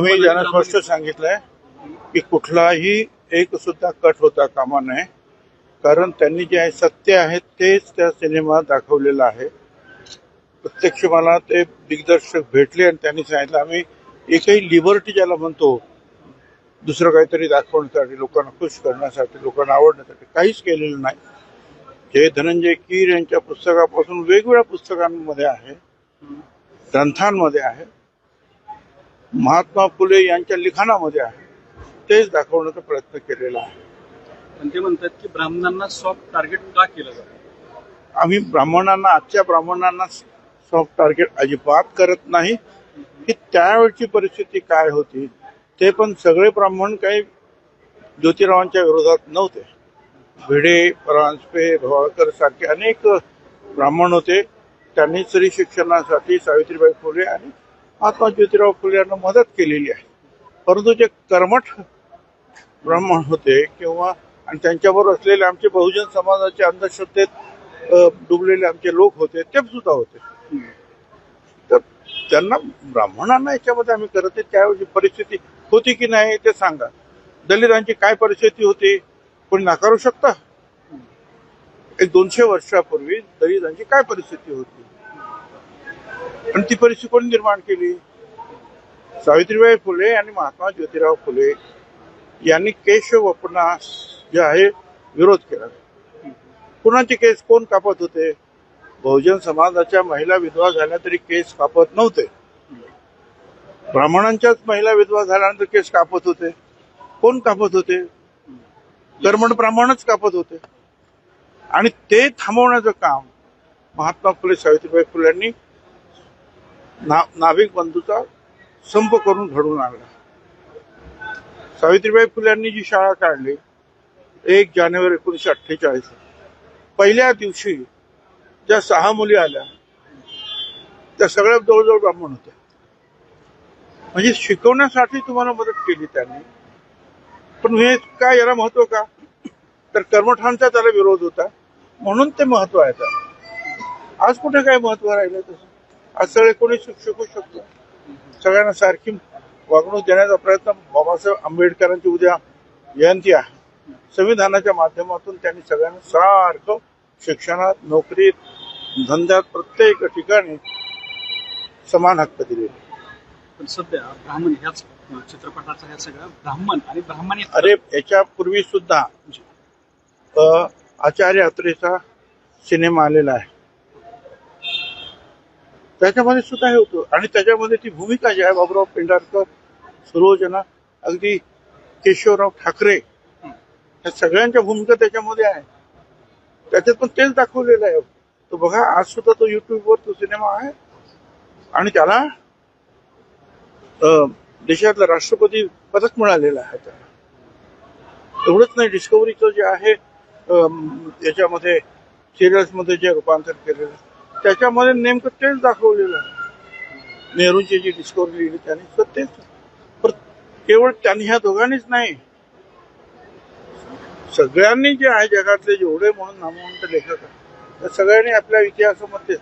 आम्ही त्यांना स्पष्ट सांगितलंय की कुठलाही एक सुद्धा कट होता कामा नये. कारण त्यांनी जे आहे सत्य आहे तेच त्या सिनेमात दाखवलेलं आहे. प्रत्यक्ष मला ते दिग्दर्शक भेटले आणि त्यांनी सांगितलं आम्ही एकही लिबर्टी ज्याला म्हणतो दुसरं काहीतरी दाखवण्यासाठी लोकांना खुश करण्यासाठी लोकांना आवडण्यासाठी काहीच केलेलं नाही. जे धनंजय कीर यांच्या पुस्तकापासून वेगवेगळ्या पुस्तकांमध्ये आहे ग्रंथांमध्ये आहे महात्मा फुले यांच्या लिखाणामध्ये आहे. तेच दाखवण्याचा प्रयत्न केलेला आहे. पण ते म्हणतात की ब्राह्मणांना सॉफ्ट टार्गेट का केलं जातं आम्ही ब्राह्मणांना आजच्या ब्राह्मणांना सॉफ्ट टार्गेट अजिबात करत नाही. की त्यावेळची परिस्थिती काय होती ते पण सगळे ब्राह्मण काही ज्योतिरावांच्या विरोधात नव्हते. भिडे परांजपे भवाळकर सारखे अनेक ब्राह्मण होते. त्यांनी स्त्री शिक्षणासाठी सावित्रीबाई फुले आणि महात्मा ज्योतिराव फुले यांना मदत केलेली आहे. परंतु जे कर्मठ ब्राह्मण होते किंवा आणि त्यांच्याबरोबर असलेले आमचे बहुजन समाजाचे अंधश्रद्धेत डुबलेले आमचे लोक होते ते सुद्धा होते. तर त्यांना ब्राह्मणांना याच्यामध्ये आम्ही करत आहे त्यावेळी परिस्थिती होती की नाही ते सांगा. दलितांची काय परिस्थिती होती कोणी नाकारू शकता? एक दोनशे वर्षापूर्वी दलितांची काय परिस्थिती होती? आणि ती परिस्थिती कोणी निर्माण केली? सावित्रीबाई फुले आणि महात्मा ज्योतिराव फुले यांनी केशव वपनास जे आहे विरोध केला. कुणाचे केस कोण कापत होते? बहुजन समाजाच्या महिला विधवा झाल्या तरी केस कापत नव्हते. ब्राह्मणांच्याच महिला विधवा झाल्यानंतर केस कापत होते. कोण कापत होते? कर्मण ब्राह्मणच कापत होते. आणि ते थांबवण्याचं काम महात्मा फुले सावित्रीबाई फुले यांनी ना नाभिक बंधूचा संप करून घडवून आणला. सावित्रीबाई फुल्यांनी जी शाळा काढली एक जानेवारी एकोणीसशे अठ्ठेचाळीस पहिल्या दिवशी ज्या सहा मुली आल्या त्या सगळ्या जवळजवळ ब्राह्मण होत्या. म्हणजे शिकवण्यासाठी तुम्हाला मदत केली त्यांनी. पण हे काय याला महत्त्व का? तर कर्मठांचा त्याला विरोध होता म्हणून ते महत्त्व आहे आज कुठे काय महत्त्व राहिलं तसं? सगळे कोणी शिक- शिकू शकतो सगळ्यांना सारखी वागणूक देण्याचा प्रयत्न बाबासाहेब आंबेडकरांची उद्या जयंती आहे. संविधानाच्या माध्यमातून त्यांनी सगळ्यांना सारखं शिक्षणात नोकरीत धंद्यात प्रत्येक ठिकाणी समान हक्क दिले पण सध्या ब्राह्मण ह्याच चित्रपटाचा ह्या सगळ्या ब्राह्मण आणि ब्राह्मणी अरे याच्यापूर्वी सुद्धा आचार्य अत्रेचा सिनेमा आलेला आहे. त्याच्यामध्ये सुद्धा हे होतं. आणि त्याच्यामध्ये ती भूमिका जी आहे बाबूराव पेंढारकर सरोजना अगदी केशवराव ठाकरे या सगळ्यांच्या भूमिका त्याच्यामध्ये आहे. त्याच्यात पण तेच दाखवलेलं आहे. तो बघा आज सुद्धा तो युट्यूबवर तो सिनेमा आहे. आणि त्याला देशातला राष्ट्रपती पदक मिळालेलं आहे त्याला. एवढंच नाही डिस्कवरीचं जे आहे याच्यामध्ये सिरियल्समध्ये जे रूपांतर केलेलं त्याच्यामध्ये नेमकं तेच दाखवलेलं आहे. नेहरूची जी डिस्कवरी लिहिली त्याने तर तेच. पण केवळ त्यांनी ह्या दोघांनीच नाही. सगळ्यांनी जे आहे जगातले जेवढे म्हणून नामवंत लेखक आहेत त्या सगळ्यांनी आपल्या इतिहासामध्ये